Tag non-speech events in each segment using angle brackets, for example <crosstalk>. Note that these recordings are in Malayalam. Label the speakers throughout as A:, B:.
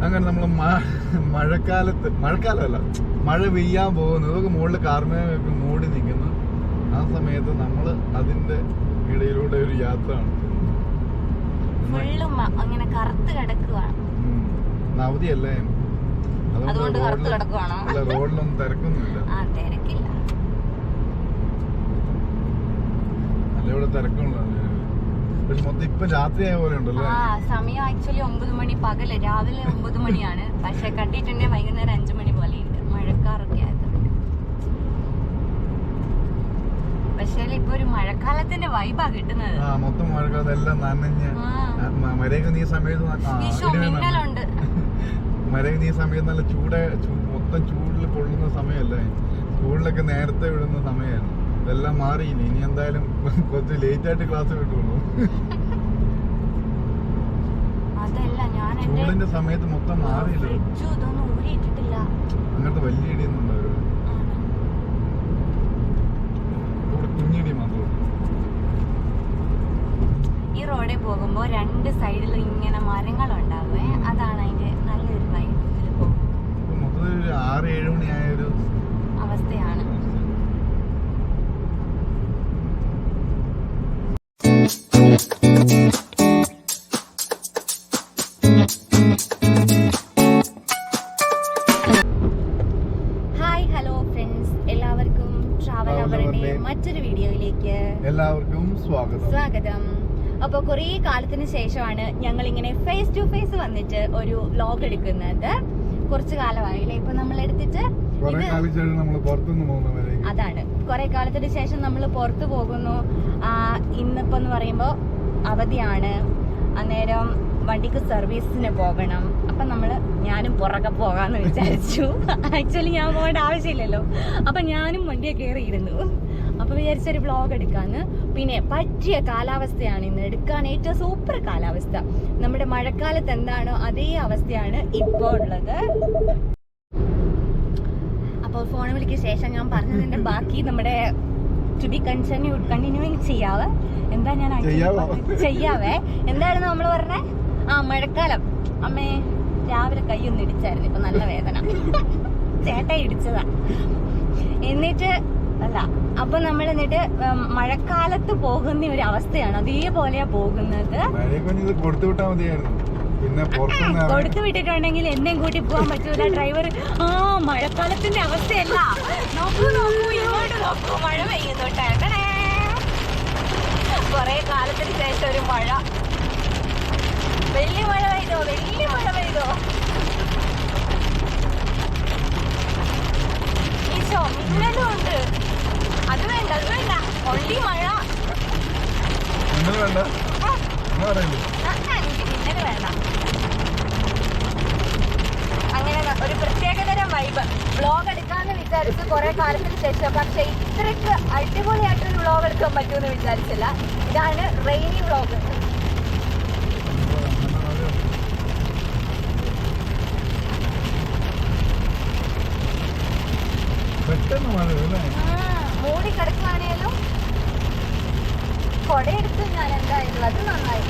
A: അങ്ങനെ നമ്മൾ മഴക്കാലത്ത് മഴക്കാലമല്ല മഴ പെയ്യാൻ പോകുന്നു. ഇതൊക്കെ മുകളിൽ കാർമേഘമൊക്കെ മൂടി നിൽക്കുന്നു. ആ സമയത്ത് നമ്മൾ അതിന്റെ ഇടയിലൂടെ ഒരു യാത്ര
B: അങ്ങനെ കറുത്ത് കിടക്കുവാണ്.
A: ഉം. അവധിയല്ലേ
B: അതുകൊണ്ട് കറുത്ത് കിടക്കുവാണോ?
A: റോഡിലൊന്നും തിരക്കൊന്നുമില്ല.
B: തിരക്കില്ല.
A: അല്ല ഇവിടെ തിരക്കുള്ള പക്ഷെ മൊത്തം ഇപ്പൊ രാത്രിയായ പോലെ ഉണ്ടല്ലേ.
B: ആ സമയം ആക്ച്വലി ഒമ്പത് മണി പകൽ. രാവിലെ ഒമ്പത് മണിയാണ്. പക്ഷെ കണ്ടിട്ടുണ്ടെങ്കിൽ വൈകുന്നേരം അഞ്ചു മണി പോലെ മഴക്കാറൊക്കെ പക്ഷേ ഇപ്പൊ ഒരു മഴക്കാലത്തിന്റെ വൈബാ കിട്ടുന്നത്.
A: ആ മൊത്തം മഴക്കാലത്ത് എല്ലാം നനഞ്ഞ്.
B: ആ.
A: മരയൊക്കെ നീ സമയത്ത്.
B: മിന്നലുണ്ട്. <laughs>
A: മരയൊക്കെ നീ സമയത്ത് നല്ല ചൂട് മൊത്തം ചൂടിൽ പൊള്ളുന്ന സമയമല്ലേ? ചൂടിലൊക്കെ നേരത്തെ വിടുന്ന സമയമായിരുന്നു ഇതെല്ലാം മാറി. ഇനി എന്തായാലും കുറച്ച് ലേറ്റ് ആയിട്ട് ക്ലാസ് വിട്ടുള്ളൂ ചൂടിന്റെ സമയത്ത് മൊത്തം മാറിയില്ല. അങ്ങനത്തെ വലിയ ഇടിയൊന്നും ഉണ്ടാവില്ല. ഇവിടെ കുഞ്ഞിടി മാത്രമേ
B: ഈ റോഡിൽ പോകുമ്പോൾ രണ്ട് സൈഡിൽ ഇങ്ങനെ മരങ്ങൾ ഉണ്ടാവുമേ അതാണ് അതിന്റെ നല്ലൊരു വൈബിൽ പോകും
A: മൊത്തത്തിൽ ഒരു ആറ് ഏഴ് മണിയായ ഒരു
B: അവസ്ഥയാണ്. അപ്പോൾ കുറേ കാലത്തിന് ശേഷമാണ് ഞങ്ങൾ ഇങ്ങനെ ഫേസ് ടു ഫേസ് വന്നിട്ട് ഒരു വ്ലോഗ് എടുക്കുന്നത്. കുറച്ച് കാലമായില്ലേ? ഇപ്പൊ നമ്മൾ എടുത്തിട്ട് അതാണ്. കുറെ കാലത്തിന് ശേഷം നമ്മൾ പുറത്തു പോകുന്നു. ഇന്നിപ്പോ എന്ന് പറയുമ്പോൾ അവധിയാണ്. അന്നേരം വണ്ടിക്ക് സർവീസിന് പോകണം. അപ്പൊ നമ്മൾ ഞാനും പുറകെ പോകാന്ന് വിചാരിച്ചു. <laughs> ആക്ച്വലി ഞാൻ പോകേണ്ട ആവശ്യമില്ലല്ലോ. അപ്പൊ ഞാനും വണ്ടിയെ കയറിയിരുന്നു. അപ്പൊ വിചാരിച്ചൊരു വ്ളോഗ് എടുക്കാന്ന്. പിന്നെ പറ്റിയ കാലാവസ്ഥയാണ് ഇന്ന് എടുക്കാൻ ഏറ്റവും സൂപ്പർ കാലാവസ്ഥ. നമ്മുടെ മഴക്കാലത്ത് എന്താണോ അതേ അവസ്ഥയാണ് ഇപ്പോൾ ഉള്ളത്. അപ്പോൾ ഫോൺ വിളിക്ക് ശേഷം ഞാൻ പറഞ്ഞതിന്റെ <laughs> ബാക്കി നമ്മുടെ ടു ബി കണ്ടിന്യൂ കണ്ടിന്യൂയിങ് ചെയ്യാവേ. എന്താ ഞാൻ
A: ചെയ്യാവോ?
B: ചെയ്യാവേ. എന്തായിരുന്നു നമ്മൾ പറഞ്ഞേ? ആ മഴക്കാലം. അമ്മേ രാവിലെ കൈയൊന്ന് ഇടിച്ചായിരുന്നു. ഇപ്പൊ നല്ല വേദന. <laughs> ചേട്ട ഇടിച്ചതാ. എന്നിട്ട് അല്ല അപ്പൊ നമ്മൾ എന്നിട്ട് മഴക്കാലത്ത് പോകുന്ന ഒരു അവസ്ഥയാണ്. അതേപോലെയാ പോകുന്നത്.
A: കൊടുത്തു വിട്ടാ മതിയായിരുന്നു. പിന്നെ
B: കൊടുത്തു വിട്ടിട്ടുണ്ടെങ്കിൽ എന്നെയും കൂട്ടി പോകാൻ പറ്റൂല ഡ്രൈവർ ആ മഴക്കാലത്തിന്റെ അവസ്ഥയല്ല. നോക്കൂ നോക്കൂ ഇങ്ങോട്ട് നോക്കൂ. മഴ പെയ്യുന്നു ടേടടേ. കൊറേ കാലത്തിന് ശേഷം ഒരു മഴ. വലിയ മഴ പെയ്തോ? വലിയ മഴ പെയ്തോ? ഈശോ മിന്നലും ഉണ്ട്. അത് വേണ്ട അത് വേണ്ട. ഒള്ളി മഴ.
A: നിങ്ങൾ വേണ്ട.
B: എനിക്ക് മിന്നൽ വേണ്ട. അങ്ങനെ ഒരു പ്രത്യേകതരം വൈബ് വ്ളോഗ് എടുക്കാന്ന് വിചാരിച്ചു കുറെ കാലത്തിന് ശേഷം. പക്ഷെ ഇത്രക്ക് അടിപൊളിയായിട്ടൊരു വ്ളോഗ് എടുക്കാൻ പറ്റുമെന്ന് വിചാരിച്ചില്ല. ഇതാണ് റെയിനി വ്ളോഗ്
A: പെട്ടെന്ന് അല്ലേ?
B: മൂടി കിടക്കുകയാണേലും കൊടയെടുത്ത് ഞാൻ എന്തായാലും അത് നന്നായി.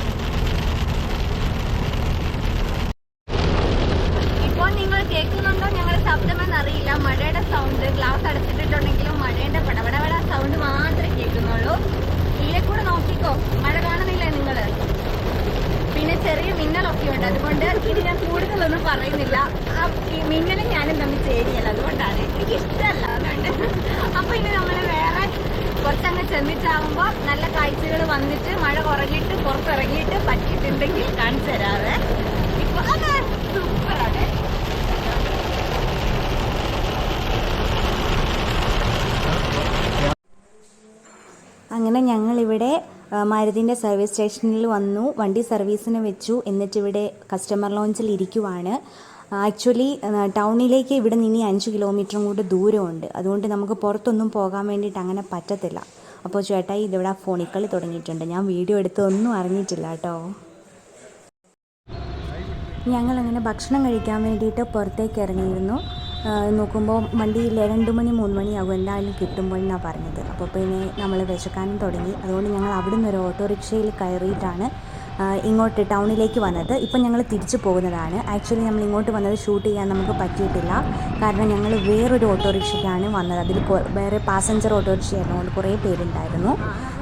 B: ഇപ്പോൾ നിങ്ങൾ കേൾക്കുന്നുണ്ടോ? ഞങ്ങളുടെ ശബ്ദമെന്ന് അറിയില്ല. മഴയുടെ സൗണ്ട് ഗ്ലാസ് അടച്ചിട്ടിട്ടുണ്ടെങ്കിലും മഴയുടെ പടപടപട സൗണ്ട് മാത്രമേ കേൾക്കുന്നുള്ളൂ. ഇതിലെ കൂടെ നോക്കിക്കോ. മഴ കാണുന്നില്ലേ നിങ്ങൾ പിന്നെ ചെറിയ മിന്നലൊക്കെ ഉണ്ട് അതുകൊണ്ട് ഇനി ഞാൻ കൂടുതലൊന്നും പറയുന്നില്ല. ആ മിന്നലും ഞാനും തമ്മിൽ ചേരിയല്ല അതുകൊണ്ടാണ് എനിക്ക് ഇഷ്ടമല്ല അപ്പൊ ഇനി നമ്മൾ വേറെ കുറച്ചങ്ങ് ചെന്നിട്ടാവുമ്പോ നല്ല കാഴ്ചകൾ വന്നിട്ട് മഴ കുറഞ്ഞിട്ട് പുറത്തിറങ്ങിയിട്ട് പറ്റിയിട്ടുണ്ടെങ്കിൽ കാണിച്ചു തരാതെ ഇപ്പൊ അതെ സൂപ്പറാണ്. അങ്ങനെ ഞങ്ങളിവിടെ മാരുതിന്റെ സർവീസ് സ്റ്റേഷനിൽ വന്നു വണ്ടി സർവീസിന് വെച്ചു എന്നിട്ടിവിടെ കസ്റ്റമർ ലോഞ്ചിൽ ഇരിക്കുവാണ്. ആക്ച്വലി ടൗണിലേക്ക് ഇവിടെ നിന്ന് ഇനി അഞ്ച് കിലോമീറ്ററും കൂടെ ദൂരമുണ്ട്. അതുകൊണ്ട് നമുക്ക് പുറത്തൊന്നും പോകാൻ വേണ്ടിയിട്ട് അങ്ങനെ പറ്റത്തില്ല. അപ്പോൾ ചേട്ടാ ഇതിവിടെ ഫോണിൽ കളി തുടങ്ങിയിട്ടുണ്ട്. ഞാൻ വീഡിയോ എടുത്ത് ഒന്നും അറിഞ്ഞിട്ടില്ല കേട്ടോ. ഞങ്ങളങ്ങനെ ഭക്ഷണം കഴിക്കാൻ വേണ്ടിയിട്ട് പുറത്തേക്ക് ഇറങ്ങിയിരുന്നു. നോക്കുമ്പോൾ വണ്ടിയിൽ രണ്ട് മണി മൂന്ന് മണിയാകും എന്തായാലും കിട്ടുമ്പോൾ എന്നാണ് പറഞ്ഞത്. അപ്പോൾ പിന്നെ നമ്മൾ വിശക്കാനും തുടങ്ങി. അതുകൊണ്ട് ഞങ്ങൾ അവിടെ നിന്ന് ഒരു ഓട്ടോറിക്ഷയിൽ കയറിയിട്ടാണ്
C: ഇങ്ങോട്ട് ടൗണിലേക്ക് വന്നത്. ഇപ്പം ഞങ്ങൾ തിരിച്ചു പോകുന്നതാണ്. ആക്ച്വലി നമ്മൾ ഇങ്ങോട്ട് വന്നത് ഷൂട്ട് ചെയ്യാൻ നമുക്ക് പറ്റിയിട്ടില്ല. കാരണം ഞങ്ങൾ വേറൊരു ഓട്ടോറിക്ഷയ്ക്കാണ് വന്നത്. അതിൽ വേറെ പാസഞ്ചർ ഓട്ടോറിക്ഷ ആയിരുന്നുകൊണ്ട് കുറേ പേരുണ്ടായിരുന്നു.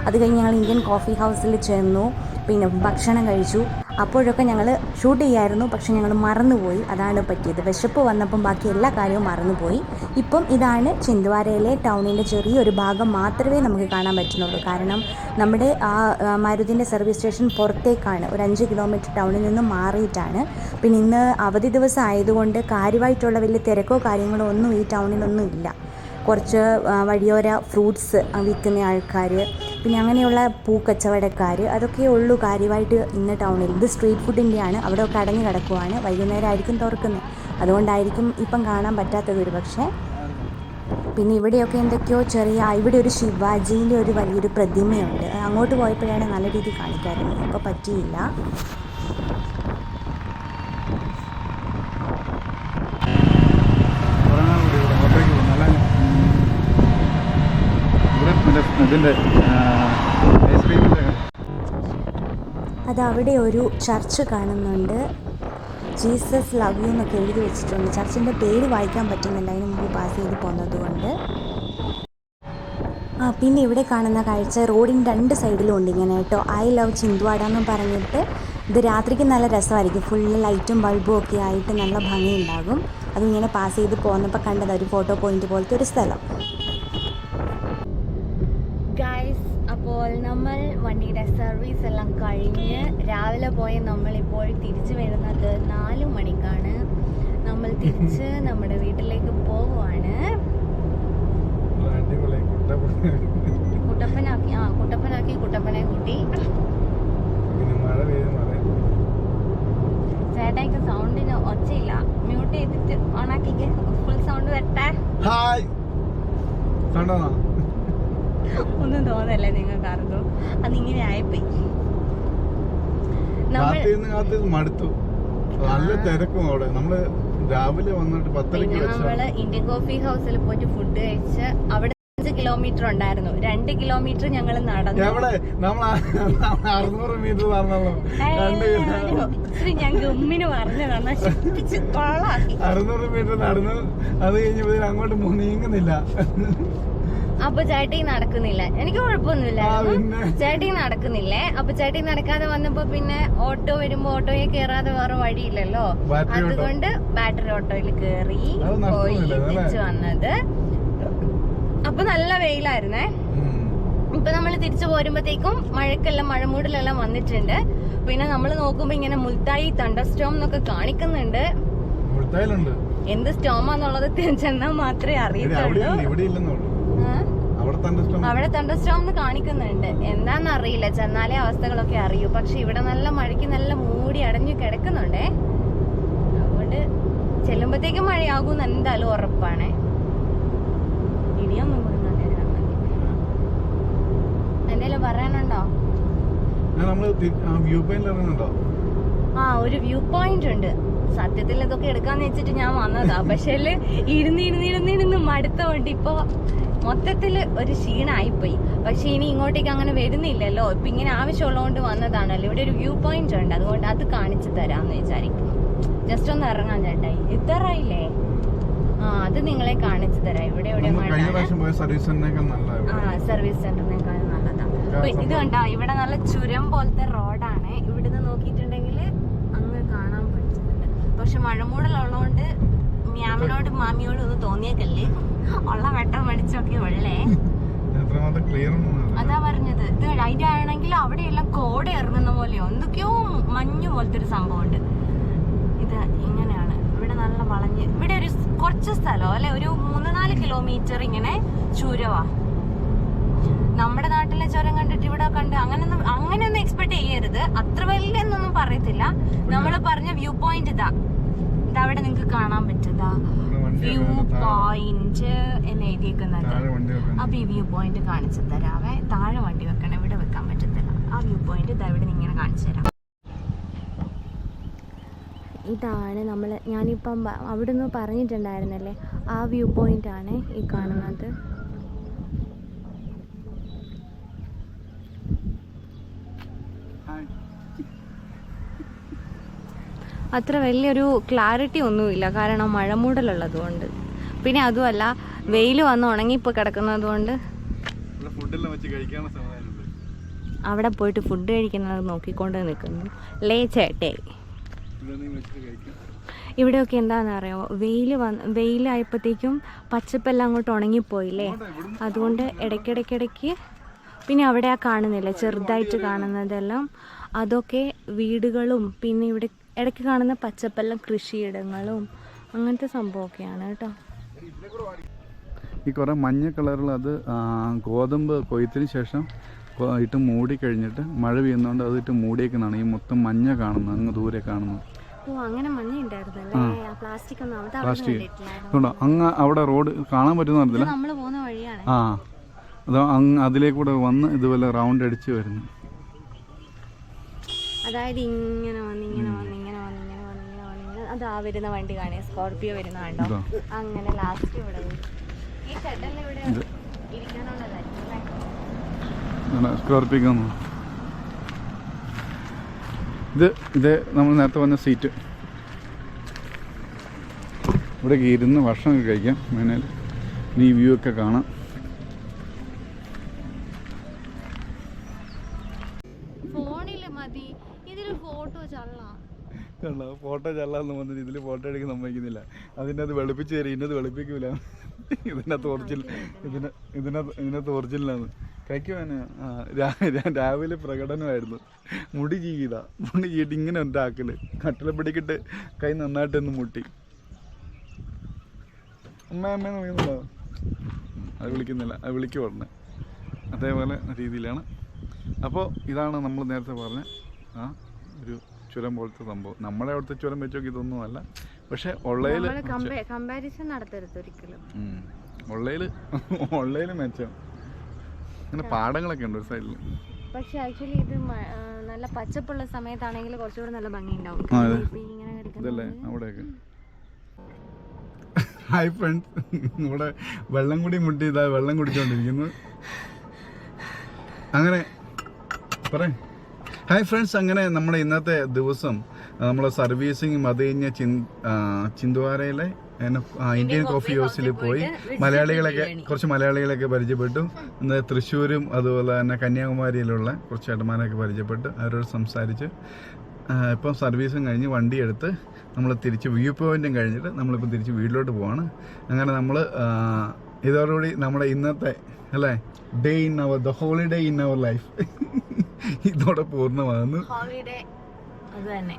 C: അത് കഴിഞ്ഞ് ഞങ്ങൾ ഇന്ത്യൻ കോഫി ഹൗസിൽ ചെന്നു. പിന്നെ ഭക്ഷണം കഴിച്ചു. അപ്പോഴൊക്കെ ഞങ്ങൾ ഷൂട്ട് ചെയ്യായിരുന്നു. പക്ഷെ ഞങ്ങൾ മറന്നുപോയി. അതാണ് പറ്റിയത്. വിശപ്പ് വന്നപ്പം ബാക്കി എല്ലാ കാര്യവും മറന്നുപോയി. ഇപ്പം ഇതാണ് ചിന്ദ്വാരയിലെ ടൗണിന്റെ ചെറിയൊരു ഭാഗം മാത്രമേ നമുക്ക് കാണാൻ പറ്റുന്നുള്ളൂ. കാരണം നമ്മുടെ ആ മരുതിന്റെ സർവീസ് സ്റ്റേഷൻ പുറത്തേക്കാണ്. ഒരു അഞ്ച് കിലോമീറ്റർ ടൗണിൽ നിന്ന് മാറിയിട്ടാണ്. പിന്നെ ഇന്ന് അവധി ദിവസം ആയതുകൊണ്ട് കാര്യമായിട്ടുള്ള വലിയ തിരക്കോ കാര്യങ്ങളോ ഒന്നും ഈ ടൗണിലൊന്നും ഇല്ല. കുറച്ച് വഴിയോര ഫ്രൂട്ട്സ് വിൽക്കുന്ന ആൾക്കാർ പിന്നെ അങ്ങനെയുള്ള പൂക്കച്ചവടക്കാർ അതൊക്കെ ഉള്ളൂ കാര്യമായിട്ട് ഇന്ന് ടൗണിൽ ഇത് സ്ട്രീറ്റ് ഫുഡിന്റെയാണ് അവിടെ ഒക്കെ അടഞ്ഞു കിടക്കുവാണ്. വൈകുന്നേരം ആയിരിക്കും തുറക്കുന്നത്. അതുകൊണ്ടായിരിക്കും ഇപ്പം കാണാൻ പറ്റാത്തത് ഒരു പക്ഷേ. പിന്നെ ഇവിടെയൊക്കെ എന്തൊക്കെയോ ചെറിയ ഇവിടെ ഒരു ശിവാജീന്റെ ഒരു വലിയൊരു പ്രതിമയുണ്ട്. അങ്ങോട്ട് പോയപ്പോഴാണ് നല്ല രീതിയിൽ കാണിക്കാറുണ്ട് ഇപ്പോൾ പറ്റിയില്ല
A: ഉറങ്ങാൻ കൂടി ഇവിടെ ഓട്ടോയ്ക്ക് പോകുന്നു അല്ല ഇവിടെ മറ്റേ ഇതിന്റെ
C: അത് അവിടെ ഒരു ചർച്ച് കാണുന്നുണ്ട്. ജീസസ് ലവ് യു എന്നൊക്കെ എഴുതി വെച്ചിട്ടുണ്ട്. ചർച്ചിന്റെ പേര് വായിക്കാൻ പറ്റുന്നില്ല. അതിന് മുമ്പ് പാസ് ചെയ്ത് പോകുന്നത് കൊണ്ട്. ആ പിന്നെ ഇവിടെ കാണുന്ന കാഴ്ച റോഡിന്റെ രണ്ട് സൈഡിലും ഉണ്ട് ഇങ്ങനെ കേട്ടോ. ഐ ലവ് ചിന്തുവാട എന്ന് പറഞ്ഞിട്ട് ഇത് രാത്രിക്ക് നല്ല രസമായിരിക്കും. ഫുള്ള് ലൈറ്റും ബൾബും ഒക്കെ ആയിട്ട് നല്ല ഭംഗിയുണ്ടാകും. അതിങ്ങനെ പാസ് ചെയ്ത് പോകുന്നപ്പോൾ കണ്ടത് ഒരു ഫോട്ടോ പോയിന്റ് പോലത്തെ ഒരു സ്ഥലം
B: ഗൈസ് അപ്പോൾ നമ്മൾ വണ്ടിയുടെ സർവീസ് എല്ലാം കഴിഞ്ഞ് രാവിലെ പോയ നമ്മളിപ്പോൾ തിരിച്ചു വരുന്നത് നാല് മണിക്കാണ്. നമ്മൾ തിരിച്ച് <laughs> നമ്മുടെ വീട്ടിലേക്ക് പോവുകയാണ്
A: അടിപൊളി
B: കുട്ടപ്പനാക്കി ആ കുട്ടപ്പനാക്കി കുട്ടപ്പനെ കൂട്ടി. ചേട്ടായിക്ക് സൗണ്ടിന് ഒച്ചയില്ല. മ്യൂട്ട് ചെയ്തിട്ട് ഓണാക്കിക്ക്. ഫുൾ സൗണ്ട് വരട്ടെ.
A: ഹായ്.
B: ഒന്നും തോന്നല്ലേ നിങ്ങൾക്ക് ആർക്കും അതിങ്ങനെ ആയിപ്പോയി.
A: കാത്തിരുന്ന് കാത്തിരുന്ന് മടുത്തു. നല്ല തിരക്കും അവിടെ. നമ്മൾ രാവിലെ വന്നിട്ട് പത്തരക്ക്
B: നമ്മൾ ഇന്ത്യൻ കോഫി ഹൗസിൽ പോയിട്ട് ഫുഡ് കഴിച്ച് അവിടെ അഞ്ച് കിലോമീറ്റർ ഉണ്ടായിരുന്നു. രണ്ട് കിലോമീറ്റർ ഞങ്ങൾ നടന്നു.
A: അറുന്നൂറ് മീറ്റർ
B: ഞാൻ ഗമ്മിന് പറഞ്ഞതാണ്
A: അറുന്നൂറ് മീറ്റർ നടന്നു അത് കഴിഞ്ഞപ്പോ അങ്ങോട്ട് നീങ്ങുന്നില്ല.
B: അപ്പൊ ചേട്ടി നടക്കുന്നില്ല. എനിക്ക്
A: കുഴപ്പമൊന്നുമില്ല.
B: ചേട്ടി നടക്കുന്നില്ലേ. അപ്പൊ ചേട്ടി നടക്കാതെ വന്നപ്പോ പിന്നെ ഓട്ടോ വരുമ്പോ ഓട്ടോയിൽ കയറാതെ വേറെ വഴിയില്ലല്ലോ. അതുകൊണ്ട് ബാറ്ററി ഓട്ടോയിൽ
A: കയറി
B: പോയി തിരിച്ചു വന്നത്. അപ്പൊ നല്ല വെയിലായിരുന്നേ. ഇപ്പൊ നമ്മൾ തിരിച്ചു പോരുമ്പോഴത്തേക്കും മഴക്കെല്ലാം മഴമൂടിലെല്ലാം വന്നിട്ടുണ്ട്. പിന്നെ നമ്മൾ നോക്കുമ്പോ ഇങ്ങനെ മുൽത്തായി തണ്ടർസ്റ്റോം എന്നൊക്കെ കാണിക്കുന്നുണ്ട്. എന്ത് സ്റ്റോമാന്നുള്ളത് <laughs> ചെന്നാൽ മാത്രമേ അറിയത്തുള്ളൂ
A: അവിടെയില്ല ഇവിടെ ഇല്ലെന്നുള്ളൂ
B: ആ?
A: അവിടെ തണ്ടർ സ്റ്റോം
B: അവിടെ തണ്ടർസ്റ്റോം കാണിക്കുന്നുണ്ട്. എന്താന്ന് അറിയില്ല ചെന്നാലേ അവസ്ഥകളൊക്കെ അറിയൂ. പക്ഷെ ഇവിടെ നല്ല മഴയ്ക്ക് നല്ല മൂടി അടഞ്ഞു കിടക്കുന്നുണ്ടേ. അതുകൊണ്ട് ചെല്ലുമ്പോഴത്തേക്കും മഴയാകും എന്തായാലും ഉറപ്പാണ്. ഇടിയൊന്നും എന്തെങ്കിലും പറയാനുണ്ടോ?
A: ആ
B: ഒരു വ്യൂ പോയിന്റ് ഉണ്ട്. സത്യത്തിൽ ഇതൊക്കെ എടുക്കാന്ന് വെച്ചിട്ട് ഞാൻ വന്നതാ. പക്ഷേ ഇരുന്ന് ഇരുന്ന് ഇരുന്ന് ഇരുന്ന് മടുത്തോണ്ട് ഇപ്പൊ മൊത്തത്തിൽ ഒരു ക്ഷീണായിപ്പോയി. പക്ഷെ ഇനി ഇങ്ങോട്ടേക്ക് അങ്ങനെ വരുന്നില്ലല്ലോ. ഇപ്പൊ ഇങ്ങനെ ആവശ്യമുള്ളതുകൊണ്ട് വന്നതാണല്ലോ. ഇവിടെ ഒരു വ്യൂ പോയിന്റ് ഉണ്ട്. അതുകൊണ്ട് അത് കാണിച്ചു തരാന്ന് വിചാരിക്കുന്നു. ജസ്റ്റ് ഒന്ന് ഇറങ്ങാൻ ചേട്ടായി ഇത്തറായില്ലേ ആ അത് നിങ്ങളെ കാണിച്ചു തരാം. ഇവിടെ
A: നല്ല
B: ആ സർവീസ് സെന്ററിനേക്കാൾ നല്ലതാണ് ഇത് കണ്ടോ ഇവിടെ നല്ല ചുരം പോലത്തെ റോഡാണ് ഇവിടുന്ന് നോക്കിയിട്ടുണ്ടെങ്കിൽ അങ്ങ് കാണാൻ പറ്റുന്നുണ്ട് പക്ഷെ മഴമൂടലുള്ളതുകൊണ്ട് മ്യാമിനോട് മാമിയോട് ഒന്ന് തോന്നിയേക്കല്ലേ? ഉള്ള വെട്ടം മടിച്ചൊക്കെ ഉള്ളേ അതാ പറഞ്ഞത്. ഇത് അതിന്റെ ആണെങ്കിൽ അവിടെയെല്ലാം കോട ഇറങ്ങുന്ന പോലെയോ എന്തൊക്കെയോ മഞ്ഞ് പോലത്തെ ഒരു സംഭവമുണ്ട്. ഇത് ഇങ്ങനെയാണ്. ഇവിടെ നല്ല വളഞ്ഞ് ഇവിടെ ഒരു കുറച്ച് സ്ഥലം അല്ലെ? ഒരു മൂന്ന് നാല് കിലോമീറ്റർ ഇങ്ങനെ ചുരവാ. നമ്മുടെ നാട്ടിലെ ചുരം കണ്ടിട്ട് ഇവിടെ കണ്ട് അങ്ങനൊന്നും അങ്ങനെയൊന്നും എക്സ്പെക്ട് ചെയ്യരുത്. അത്ര വലിയ എന്നൊന്നും പറയത്തില്ല. നമ്മൾ പറഞ്ഞ വ്യൂ പോയിന്റ് ഇതാ. അവിടെ നിങ്ങൾക്ക് കാണാൻ പറ്റുതാ വ്യൂ പോയിന്റ് എന്ന് എഴുതിയേക്കുന്നത്.
A: താഴെ വണ്ടി വെക്കാൻ
B: അപ്പൊ ഈ വ്യൂ പോയിന്റ് കാണിച്ചു തരാവേ. താഴെ വണ്ടി വെക്കണം. ഇവിടെ വെക്കാൻ പറ്റത്തില്ല. ആ വ്യൂ പോയിന്റ് ഇതാ ഇവിടെ ഇങ്ങനെ കാണിച്ചു തരാം. ഇതാണ് നമ്മൾ ഞാനിപ്പം അവിടെ അവിടുന്ന് പറഞ്ഞിട്ടുണ്ടായിരുന്നല്ലേ? ആ വ്യൂ പോയിന്റ് ആണ് ഈ കാണുന്നത്. അത്ര വലിയൊരു ക്ലാരിറ്റി ഒന്നുമില്ല. കാരണം മഴ മൂടലുള്ളത് കൊണ്ട്. പിന്നെ അതുമല്ല വെയിൽ വന്ന് ഉണങ്ങിപ്പോൾ കിടക്കുന്നത് കൊണ്ട്.
A: ഇവിടെ ഫുഡെല്ലാം വെച്ച് കഴിക്കാനുള്ള സമയമുണ്ട്
B: അവിടെ പോയിട്ട് ഫുഡ് കഴിക്കുന്നത് നോക്കിക്കൊണ്ട് നിൽക്കുന്നു. ലേ ചേട്ടേ. ഇവിടെയൊക്കെ എന്താണെന്ന് അറിയാമോ വെയിൽ വന്ന് വെയിലായപ്പോഴത്തേക്കും പച്ചപ്പെല്ലാം അങ്ങോട്ട് ഉണങ്ങിപ്പോയില്ലേ? അതുകൊണ്ട് ഇടയ്ക്കിടയ്ക്കിടയ്ക്ക് പിന്നെ അവിടെ ആ കാണുന്നില്ല? ചെറുതായിട്ട് കാണുന്നതെല്ലാം. അതൊക്കെ വീടുകളും പിന്നെ ഇവിടെ ഇടയ്ക്ക് കാണുന്ന പച്ചപ്പെല്ലാം കൃഷിയിടങ്ങളും അങ്ങനത്തെ സംഭവമൊക്കെയാണ് കേട്ടോ.
A: ഈ കുറേ മഞ്ഞ കളറിൽ അത് ഗോതമ്പ് കൊയ്ത്തിന് ശേഷം ഇട്ട് മൂടി കഴിഞ്ഞിട്ട് മഴ പെയ്യുന്നതുകൊണ്ട് അത് ഇട്ട് മൂടിയേക്കുന്നതാണ്. ഈ മൊത്തം മഞ്ഞ കാണുന്നത് അങ്ങ് ദൂരെ കാണുന്നത്.
B: പ്ലാസ്റ്റിക്
A: അതുകൊണ്ട് അങ്ങ് അവിടെ റോഡ് കാണാൻ പറ്റുന്ന
B: ഇത് നമ്മൾ പോകുന്ന വഴിയാണ്.
A: ആ. അത് അങ്ങ് അതിലേക്കൂടെ വന്ന് ഇതുപോലെ റൗണ്ട് അടിച്ച് വരുന്നു.
B: അതായത് ഇങ്ങനെ വന്ന് ഇങ്ങനെ വന്ന് ഇങ്ങനെ വന്ന് ഇങ്ങനെ വന്ന് ഇങ്ങനെ വന്ന് ഇങ്ങനെ അത് വരുന്ന വണ്ടി കാണേ സ്കോർപിയോ വരുന്ന കണ്ടോ? അങ്ങനെ ലാസ്റ്റ് ഇവിടെ. ഈ ഷെഡെല്ലാം ഇവിടെ
A: വന്നു ഇത് ഇത് നമ്മൾ നേരത്തെ വന്ന സീറ്റ് ഇവിടേക്ക് ഇരുന്ന് ഭക്ഷണം കഴിക്കാം. മേനയിൽ ഈ വ്യൂ ഒക്കെ കാണാം.
B: ഫോട്ടോ
A: ചെല്ലാന്ന് വന്നിട്ട് ഇതിൽ ഫോട്ടോ എടുക്കാൻ സമ്മതിക്കുന്നില്ല. അതിന്റെ അത് വെളുപ്പിച്ച് തരും ഇന്നത് വെളുപ്പിക്കൂല. ഇതിനകത്ത് ഒറിജിനൽ ഇതിന് ഇതിനകത്ത് ഇതിനകത്ത് ഒറിജിനലാണ് കഴിക്കുവാന് ഞാൻ രാവിലെ പ്രകടനമായിരുന്നു. മുടി ചെയ്ത മുടി ചീട്ട് ഇങ്ങനെ ഉണ്ടാക്കൽ കട്ടില പിടിക്കിട്ട് കൈ നന്നായിട്ടൊന്ന് മുട്ടി. അമ്മ അമ്മയെന്ന് വിളിക്കുന്നുണ്ടോ? അത് വിളിക്കുന്നില്ല. അത് വിളിക്കുക ഉടനെ. അതേപോലെ രീതിയിലാണ്. അപ്പോൾ ഇതാണ് നമ്മൾ നേരത്തെ പറഞ്ഞ ആ ഒരു ചുരം പോലത്തെ സംഭവം. നമ്മളെ അവിടുത്തെ ചുരം വെച്ച് നോക്കി ഇതൊന്നും അല്ല. പക്ഷെ
B: നമ്മൾ കമ്പാരിസൺ നടത്തരുത് ഒരിക്കലും.
A: ഉള്ളതിൽ ഉള്ളതിൽ മെച്ചം. അങ്ങനെ പാടങ്ങളൊക്കെ ഉണ്ട് ഒരു സൈഡിൽ
B: പക്ഷേ ആക്ച്വലി ഇത് നല്ല പച്ചപ്പുള്ള സമയത്താണെങ്കിൽ കുറച്ചുകൂടെ നല്ല ഭംഗി ഉണ്ടാവും
A: ഇതല്ലേ അവിടെയൊക്കെ. ഹായ് ഫ്രണ്ട്സ് ഇവിടെ വെള്ളം കൂടി മുട്ടി ഇതാ വെള്ളം കുടിച്ചോണ്ടിരിക്കുന്നു. അങ്ങനെ പറ ഹായ് ഫ്രണ്ട്സ് അങ്ങനെ നമ്മുടെ ഇന്നത്തെ ദിവസം നമ്മൾ സർവീസിങ് അത് കഴിഞ്ഞ ചിന്ദ്വാരയിലെ ചിന്തുവാരയിലെ ഇന്ത്യൻ കോഫി ഹൗസിൽ പോയി മലയാളികളൊക്കെ കുറച്ച് മലയാളികളൊക്കെ പരിചയപ്പെട്ടു. ഇന്ന് തൃശ്ശൂരും അതുപോലെ തന്നെ കന്യാകുമാരിയിലുള്ള കുറച്ച് ഏട്ടന്മാരൊക്കെ പരിചയപ്പെട്ടു. അവരോട് സംസാരിച്ച് ഇപ്പം സർവീസും കഴിഞ്ഞ് വണ്ടിയെടുത്ത് നമ്മൾ തിരിച്ച് വ്യൂ പോയിന്റും കഴിഞ്ഞിട്ട് നമ്മളിപ്പോൾ തിരിച്ച് വീട്ടിലോട്ട് പോവാണ്. അങ്ങനെ നമ്മൾ ഇതോടുകൂടി നമ്മുടെ ഇന്നത്തെ അല്ലേ? Day in our the holiday in our life ഇതോടെ
B: പൂർണമാകുന്നു. തന്നെ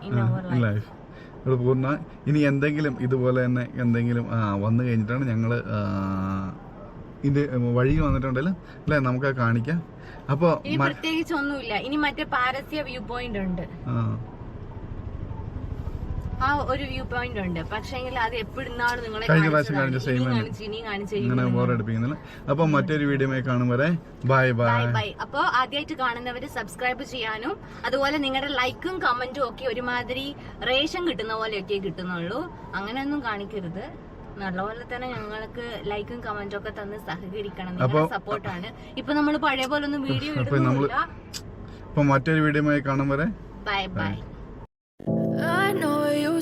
B: ലൈഫ്
A: ഇവിടെ പൂർണ. ഇനി എന്തെങ്കിലും ഇതുപോലെ തന്നെ എന്തെങ്കിലും ആ, വന്നു കഴിഞ്ഞിട്ടാണ് ഞങ്ങൾ ഇത് വഴി വന്നിട്ടുണ്ടല്ലോ. അല്ലെ? നമുക്ക് കാണിക്കാം. അപ്പോൾ
B: ഇനി പ്രത്യേകിച്ച് ഒന്നുമില്ല. ഇനി മറ്റേ പാരസ്യ വ്യൂ പോയിന്റ് ഉണ്ട് ആ ഒരു വ്യൂ പോയിന്റ് ഉണ്ട്. പക്ഷേങ്കിൽ അത് എപ്പോഴും നിങ്ങളെ
A: കഴിഞ്ഞ പ്രാവശ്യം. കാണിച്ച
B: സെയിം
A: ഇങ്ങനെ ബോറടിപ്പിക്കുന്നില്ല അപ്പോൾ മറ്റൊരു വീഡിയോ കാണും വരെ. ബൈ ബൈ
B: ബൈ അപ്പോ ആദ്യമായിട്ട് കാണുന്നവര് സബ്സ്ക്രൈബ് ചെയ്യാനും അതുപോലെ നിങ്ങളുടെ ലൈക്കും കമന്റും ഒക്കെ ഒരുമാതിരി റേഷൻ കിട്ടുന്ന പോലെ പോലെയൊക്കെ കിട്ടുന്നുള്ളൂ. അങ്ങനെയൊന്നും കാണിക്കരുത്. നല്ലപോലെ തന്നെ ഞങ്ങൾക്ക് ലൈക്കും കമന്റും ഒക്കെ തന്ന് സഹകരിക്കണം. നിങ്ങളുടെ
A: അപ്പോ-
B: സപ്പോർട്ടാണ് ഇപ്പൊ നമ്മൾ പഴയ പോലെ ഒന്നും വീഡിയോ
A: അപ്പൊ
B: ഇടുന്നില്ല
A: അപ്പോൾ മറ്റൊരു വീഡിയോ കാണും വരെ.
B: Bye bye